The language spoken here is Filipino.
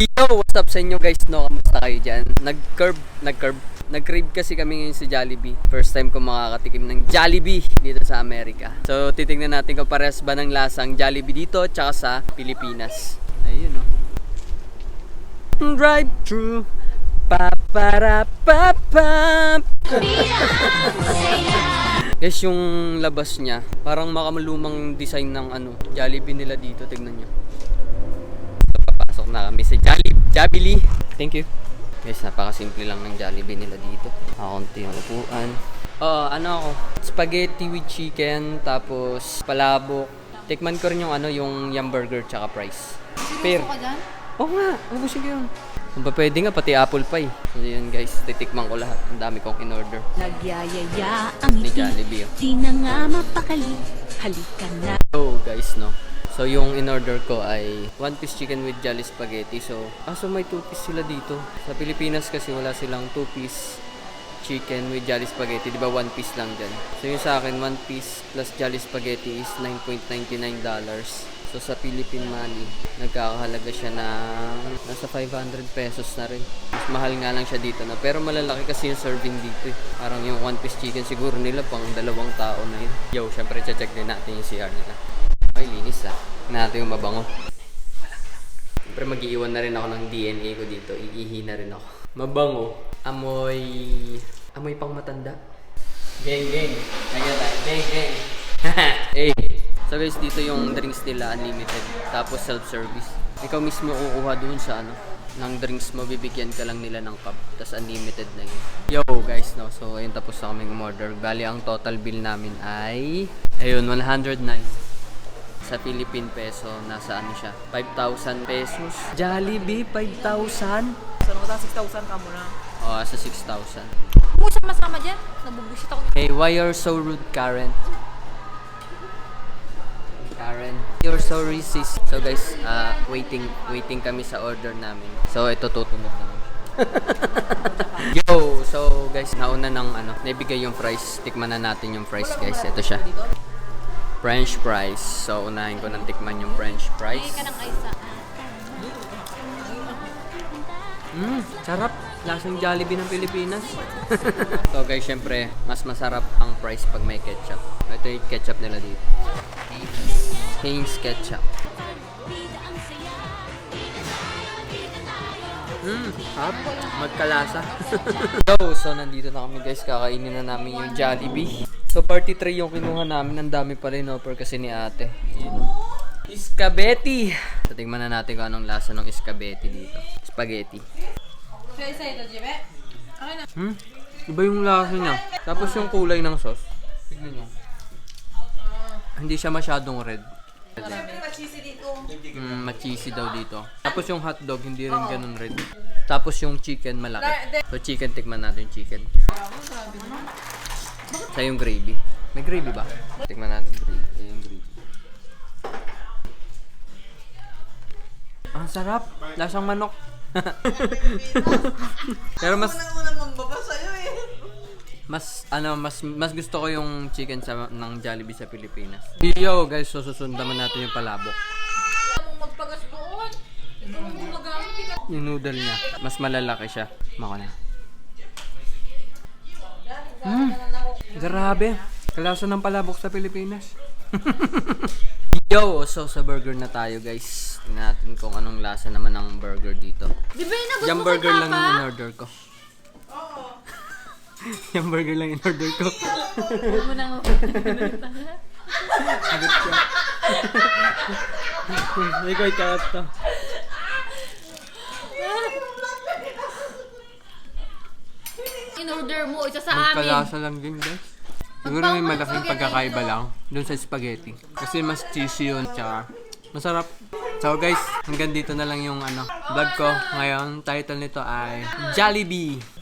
Yo, what's up sa inyo guys? No, kamusta kayo dyan? Nag-curb, nag-curb, nag-crave kasi kami ngayon sa Jollibee. First time ko makakatikim ng Jollibee dito sa Amerika. So, titingnan natin kung pares ba ng lasang Jollibee dito tsaka sa Pilipinas. Ayun oh. Drive through pa para pa pa Guys, yung labas niya, parang makamulumang design ng ano, Jollibee nila dito, tignan nyo. Na kami sa Jollibee. Jollibee. Thank you. Guys, napakasimple lang ng Jollibee nila dito. Nakakunti yung upuan. Oo, ano ako, spaghetti with chicken, tapos palabok. Tikman ko rin yung ano, yung yum burger tsaka fries. Pero? Oo nga, ubusin ko yun. Kung pa pwede nga, pati apple pie. So yun guys, titikman ko lahat. Ang dami kong in-order. Nagyayaya ang Ni ngiti, Jollibee. oh. di na nga mapakali. Halika na. So guys, no. So yung in-order ko ay one piece chicken with jolly spaghetti. So, ah, may two piece sila dito. Sa Pilipinas kasi wala silang two piece chicken with jolly spaghetti. Di ba one piece lang dyan. So yung sa akin, one piece plus jolly spaghetti is $9.99 So sa Philippine money, nagkakahalaga siya ng nasa 500 pesos na rin. Mas mahal nga lang siya dito na. Pero malalaki kasi yung serving dito eh. Parang yung one piece chicken siguro nila pang dalawang tao na yun. Yo, syempre check din natin yung CR nila. Tingnan natin yung mabango. Siyempre mag-iiwan na rin ako ng DNA ko dito. Iihi na rin ako. Mabango. Amoy... Amoy pang matanda. Geng, geng. Kaya tayo. Geng, geng. hey. So guys, dito yung drinks nila unlimited. Tapos self-service. Ikaw mismo kukuha dun sa ano ng drinks mo, bibigyan ka lang nila ng cup. Tapos unlimited na yun. Yo guys, no. So ayun, tapos na kaming umorder. Bali, ang total bill namin ay... Ayun, 109 sa Philippine peso, nasa ano siya, 5,000 pesos. Jollibee, 5,000? Sa nung 6,000 ka muna. O, sa 6,000. Kung saan masama dyan? Nabubusit ako. Hey, why you're so rude, Karen? Karen, you're so racist. So guys, uh, waiting, waiting kami sa order namin. So ito tutunog naman. Yo, so guys, nauna ng ano, naibigay yung price. Tikman na natin yung price, guys. Ito siya. French fries. So unahin ko ng tikman yung French fries. Ka ng isa. Mmm, sarap. Lasang Jollibee ng Pilipinas. so guys, syempre, mas masarap ang price pag may ketchup. Ito yung ketchup nila dito. Heinz ketchup. Mmm, hap. Magkalasa. Yo, so nandito na kami guys. Kakainin na namin yung Jollibee. So party tray yung kinuha namin. Ang dami pala yung offer kasi ni ate. Yun. Iskabetti! So tingnan na natin kung anong lasa ng iskabetti dito. Spaghetti. Sa isa ito, Jebe? Okay na. Hmm? Iba yung lasa niya. Tapos yung kulay ng sauce. Tignan nyo. Hindi siya masyadong red. Mm, ma-cheesy daw dito. Tapos yung hotdog, hindi rin ganun red. Tapos yung chicken, malaki. So chicken, tikman natin yung chicken. Sa yung gravy. May gravy ba? Tikman natin gravy. Ayun yung gravy. Ang sarap. Lasang manok. Pero mas mas ano mas mas gusto ko yung chicken sa ng Jollibee sa Pilipinas. Yo guys, so susundan natin yung palabok. Magpagas doon. Yung noodle niya, mas malalaki siya. Mako na. Mm, grabe. Kalasa ng palabok sa Pilipinas. Yo, so sa burger na tayo guys. Tingnan natin kung anong lasa naman ng burger dito. Di ba yung nagot Yung mo burger lang Papa? yung in-order ko. yung burger lang in-order ko. Huwag mo nang Sagot siya. Ikaw ikat to. In-order mo, isa sa amin. Magkalasa lang din guys. Siguro may malaking pagkakaiba lang dun sa spaghetti. Kasi mas cheesy yun. Tsaka masarap. So guys, hanggang dito na lang yung ano, vlog ko. Ngayon, title nito ay Jollibee.